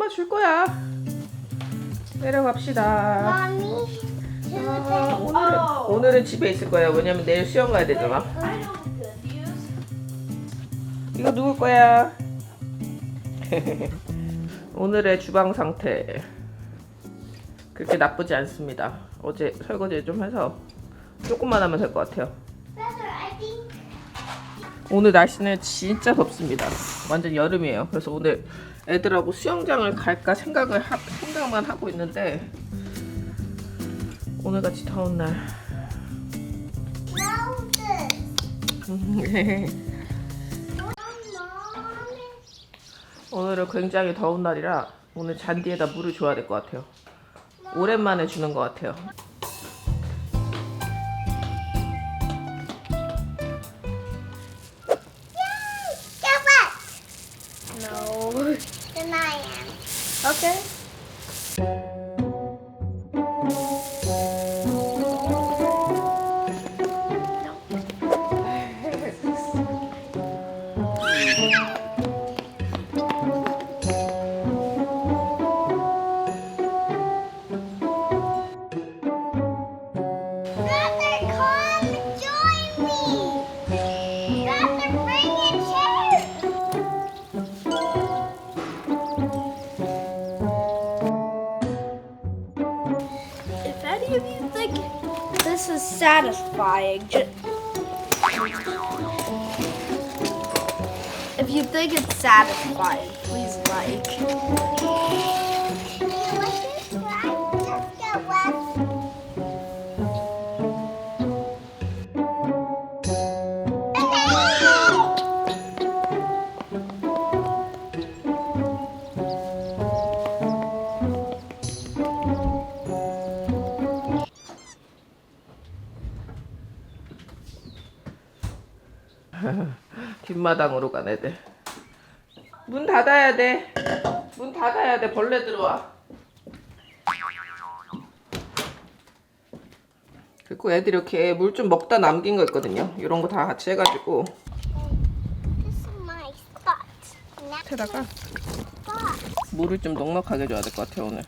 엄마 줄 거야. 내려갑시다. Mommy, 아, 오늘은, 오늘은 집에 있을 거예요. 왜냐면 내일 수영 가야 되잖아. I don't confused. 이거 누구 거야? 오늘의 주방 상태 그렇게 나쁘지 않습니다. 어제 설거지 좀 해서 조금만 하면 될 것 같아요. Brother, I think 오늘 날씨는 진짜 덥습니다. 완전 여름이에요. 그래서 오늘 애들하고 수영장을 갈까 생각을 하, 생각만 하고 있는데 오늘같이 더운 날. Mommy. 오늘은 굉장히 더운 날이라 오늘 잔디에다 물을 줘야 될 것 같아요. 오랜만에 주는 것 같아요. You think this is satisfying, ju- if you think it's satisfying, please like. 뒷마당으로 간 애들. 문 닫아야 돼. 문 닫아야 돼. 벌레 들어와. 그리고 애들 이렇게 물 좀 먹다 남긴 거 있거든요. 이런 거 다 같이 해가지고 밑에다가. 물을 좀 넉넉하게 줘야 될 것 같아요 오늘.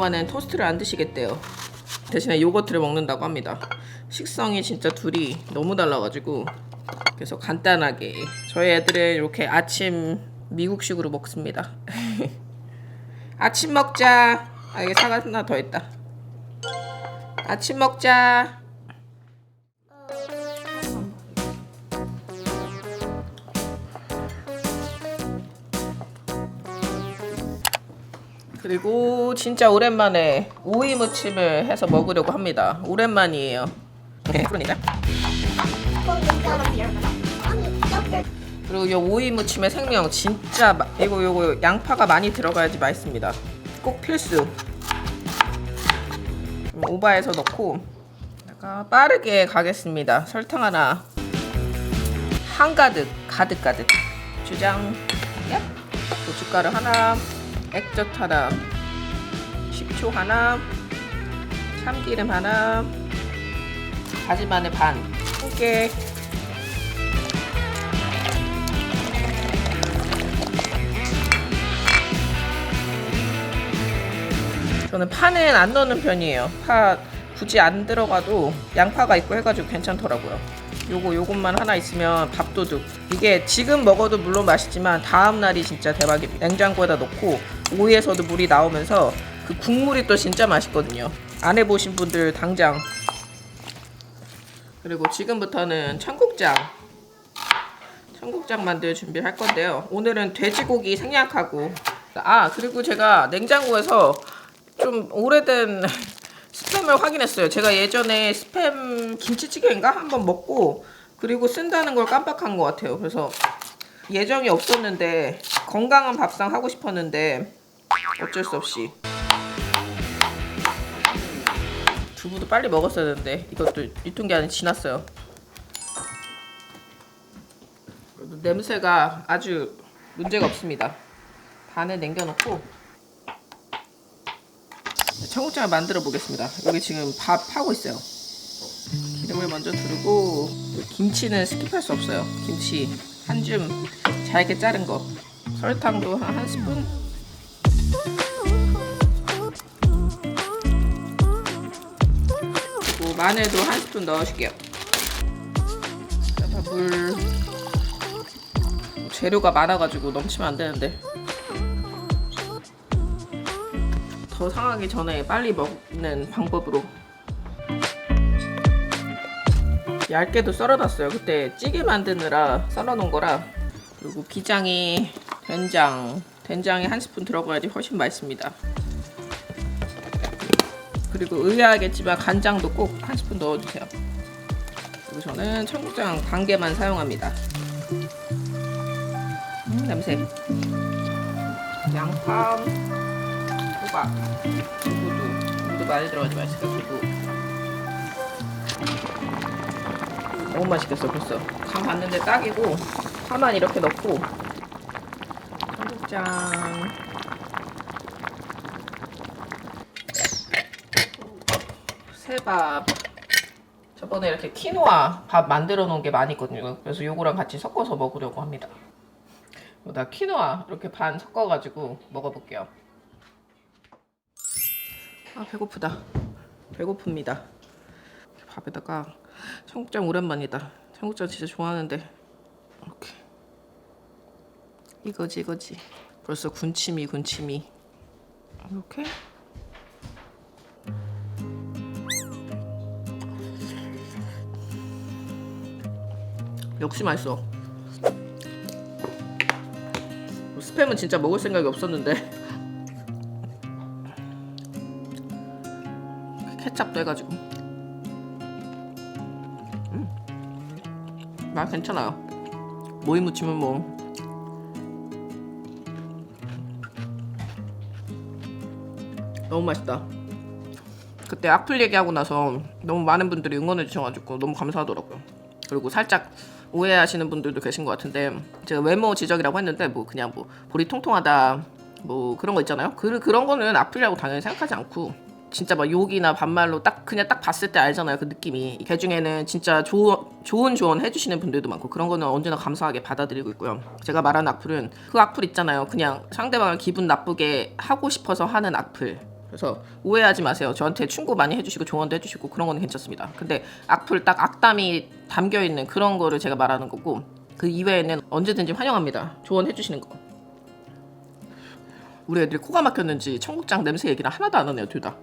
꼬마는 토스트를 안 드시겠대요. 대신에 요거트를 먹는다고 합니다. 식성이 진짜 둘이 너무 달라가지고 그래서 간단하게 저희 애들은 이렇게 아침 미국식으로 먹습니다. 아침 먹자. 아 이게 사과 하나 더 있다. 아침 먹자. 그리고 진짜 오랜만에 오이 무침을 해서 먹으려고 합니다. 오랜만이에요. 네, 그러니까. 그리고 이 오이 무침의 생명 진짜 마- 이거 요거 양파가 많이 들어가야지 맛있습니다. 꼭 필수. 좀 오바해서 넣고 약간 빠르게 가겠습니다. 설탕 하나 한 가득 가득 가득 주장 얍 고춧가루 하나 액젓 하나 식초 하나 참기름 하나 다진 마늘 반 함께 저는 파는 안 넣는 편이에요. 파 굳이 안 들어가도 양파가 있고 해가지고 괜찮더라고요. 요거 요것만 하나 있으면 밥도둑. 이게 지금 먹어도 물론 맛있지만 다음 날이 진짜 대박입니다. 냉장고에다 넣고 오이에서도 물이 나오면서 그 국물이 또 진짜 맛있거든요. 안 해보신 분들 당장. 그리고 지금부터는 청국장. 청국장 만들 준비를 할 건데요. 오늘은 돼지고기 생략하고 아 그리고 제가 냉장고에서 좀 오래된 스팸을 확인했어요. 제가 예전에 스팸 김치찌개인가 한번 먹고 그리고 쓴다는 걸 깜빡한 것 같아요. 그래서 예정이 없었는데 건강한 밥상 하고 싶었는데 어쩔 수 없이 두부도 빨리 먹었어야 되는데 이것도 유통기한이 지났어요. 냄새가 아주 문제가 없습니다. 반을 남겨놓고 청국장을 만들어 보겠습니다. 여기 지금 밥 하고 있어요. 기름을 먼저 두르고 김치는 스킵할 수 없어요. 김치 한 줌 잘게 자른 거. 설탕도 한, 한 스푼. 그리고 마늘도 한 스푼 넣어줄게요. 자, 물 재료가 많아가지고 넘치면 안 되는데 더 상하기 전에 빨리 먹는 방법으로 얇게도 썰어놨어요. 그때 찌개 만드느라 썰어놓은 거라 그리고 기장이 된장 된장이 한 스푼 들어가야지 훨씬 맛있습니다. 그리고 의아하겠지만 간장도 꼭 한 스푼 넣어주세요. 그리고 저는 청국장 반 개만 사용합니다. 음, 냄새. 양파, 호박, 두부도 두부도 많이 들어가지 마시고 두부. 너무 맛있겠어 벌써. 간 봤는데 딱이고 파만 이렇게 넣고 청국장. 새밥. 저번에 이렇게 키노아 밥 만들어 놓은 게 많이 있거든요. 그래서 요거랑 같이 섞어서 먹으려고 합니다. 나 키노아 이렇게 반 섞어가지고 먹어볼게요. 아 배고프다. 배고픕니다. 밥에다가 청국장 오랜만이다. 청국장 진짜 좋아하는데 이렇게 이거지 이거지. 벌써 군침이 군침이 이렇게 역시 맛있어. 스팸은 진짜 먹을 생각이 없었는데 케찹도 해가지고. 음. 맛 괜찮아요. 모이 무치면 뭐. 너무 맛있다. 그때 악플 얘기하고 나서 너무 많은 분들이 응원해 주셔가지고 너무 감사하더라고요. 그리고 살짝 오해하시는 분들도 계신 것 같은데 제가 외모 지적이라고 했는데 뭐 그냥 뭐 볼이 통통하다 뭐 그런 거 있잖아요. 그 그런 거는 악플이라고 당연히 생각하지 않고 진짜 막 욕이나 반말로 딱 그냥 딱 봤을 때 알잖아요. 그 느낌이. 그 중에는 진짜 좋은 좋은 조언 해주시는 분들도 많고 그런 거는 언제나 감사하게 받아들이고 있고요. 제가 말하는 악플은 그 악플 있잖아요. 그냥 상대방을 기분 나쁘게 하고 싶어서 하는 악플. 그래서 오해하지 마세요. 저한테 충고 많이 해주시고 조언도 해주시고 그런 거는 괜찮습니다. 근데 악플 딱 악담이 담겨 있는 그런 거를 제가 말하는 거고 그 이외에는 언제든지 환영합니다. 조언해 주시는 거. 우리 애들이 코가 막혔는지 청국장 냄새 얘기는 하나도 안 하네요, 둘 다.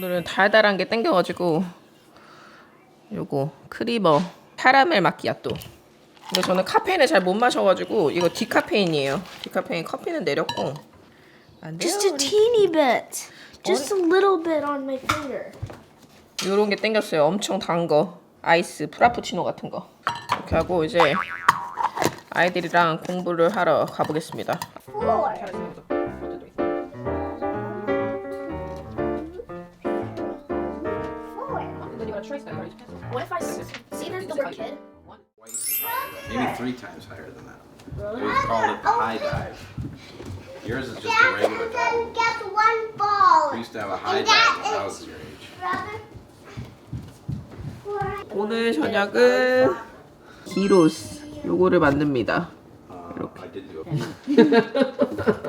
오늘은 달달한 게 땡겨가지고 요거 크리머 카라멜 마키아또. 근데 저는 카페인을 잘 못 마셔가지고 이거 디카페인이에요. 디카페인 커피는 내렸고. 안 돼요 Just a teeny bit. Just a little bit on my finger. 요런 게 땡겼어요. 엄청 단 거. 아이스 프라푸치노 같은 거. 이렇게 하고 이제 아이들이랑 공부를 하러 가보겠습니다 What if I s- see there's the word kid? Maybe three times higher than that. It was called it the high dive. Yours is just a regular dive. Jackson gets one ball. We used to have a high And dive that when I was your age. 오늘 저녁은 기로스 요거를 만듭니다 Uh, I did do it.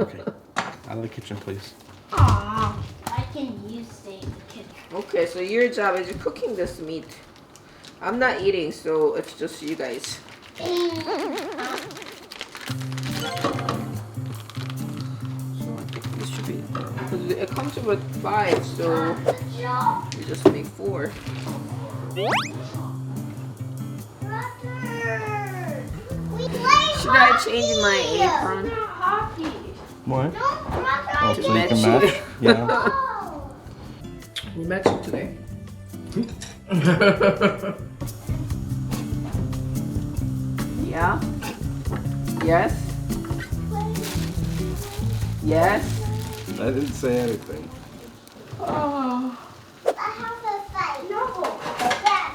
Okay. Out of the kitchen, please. Aw. I can use the kid. Okay, so your job is cooking this meat. I'm not eating, so it's just you guys. So I think this should be because it comes with five, so we just make four. Should I change my hockey. apron? Hockey. What? Don't Oh, so you match. can match? Yeah. We matching today. yeah. Yes. Yes. I didn't say anything. Oh. I have a fight. No. Yes.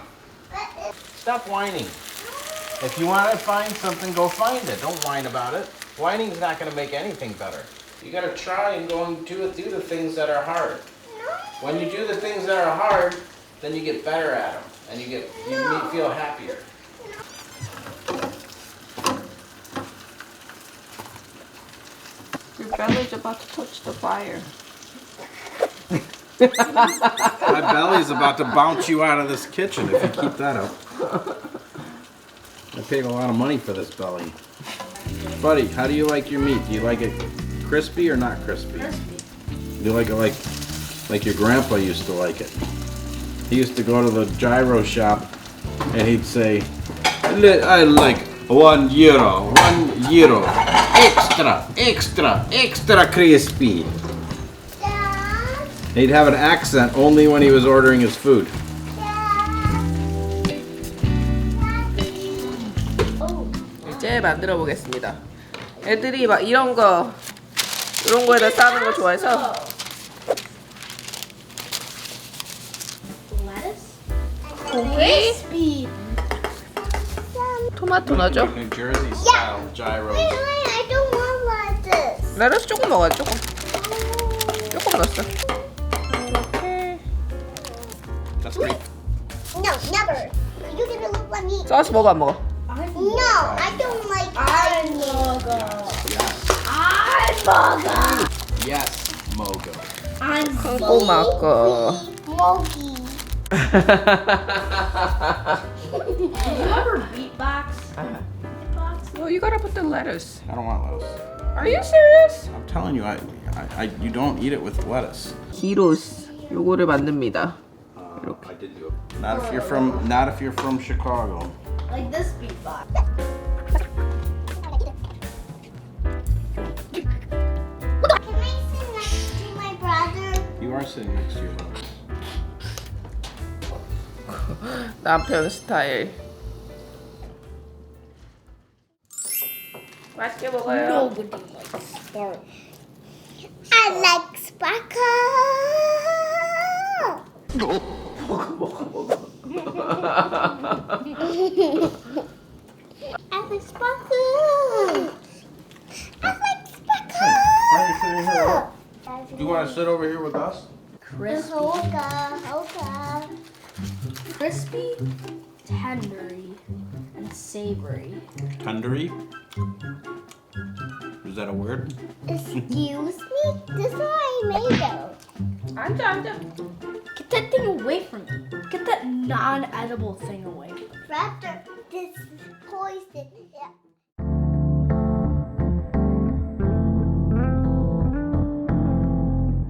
But it's Stop whining. If you want to find something, go find it. Don't whine about it. Whining's not going to make anything better. You got to try and go and do do the things that are hard. When you do the things that are hard, then you get better at them, and you get you me- feel happier. Your belly's about to touch the fire. My belly's about to bounce you out of this kitchen if you keep that up. I paid a lot of money for this belly. Buddy, how do you like your meat? Do you like it crispy or not crispy? Crispy. Do you like it like like your grandpa used to like it? He used to go to the gyro shop and he'd say, I like one euro, one euro, extra, extra, extra crispy. Dad. He'd have an accent only when he was ordering his food. 이제 만들어 보겠습니다. 애들이 막 이런 거 이런 거에다 싸는 거 좋아해서? 고기, Crispy. 토마토 넣어줘. New Jersey style gyros. 레터스 조금 넣어요. 조금 조금 넣었어. 이렇게 That's pretty. No, never. You're gonna look like me. 소스 먹어 안 먹어? No, I don't like onions. Yes, Mogo. I'm 콩고막 거. Mogi. Do you ever beatbox? Beatbox? Well, you gotta put the lettuce. I don't want lettuce. Are you serious? I'm telling you, I, I, I you don't eat it with lettuce. 기로스 요거를 만듭니다. Uh, I did do it. Not if you're from, not if you're from Chicago. Like this beatbox. Can I sit next to my brother? You are sitting next to your brother. 남편 스타일. Nobody likes sparkle. I like sparkle. I like sparkle. I like sparkle. Why are you sitting here? Do you want to sit over here with us? Crispy. Hoka, hoka. Crispy, tandoori, and savory. Tandoori? Is that a word? Excuse me? This is how I made it. I'm done. Get that thing away from me. Get that non edible thing away. Raptor, this is poison.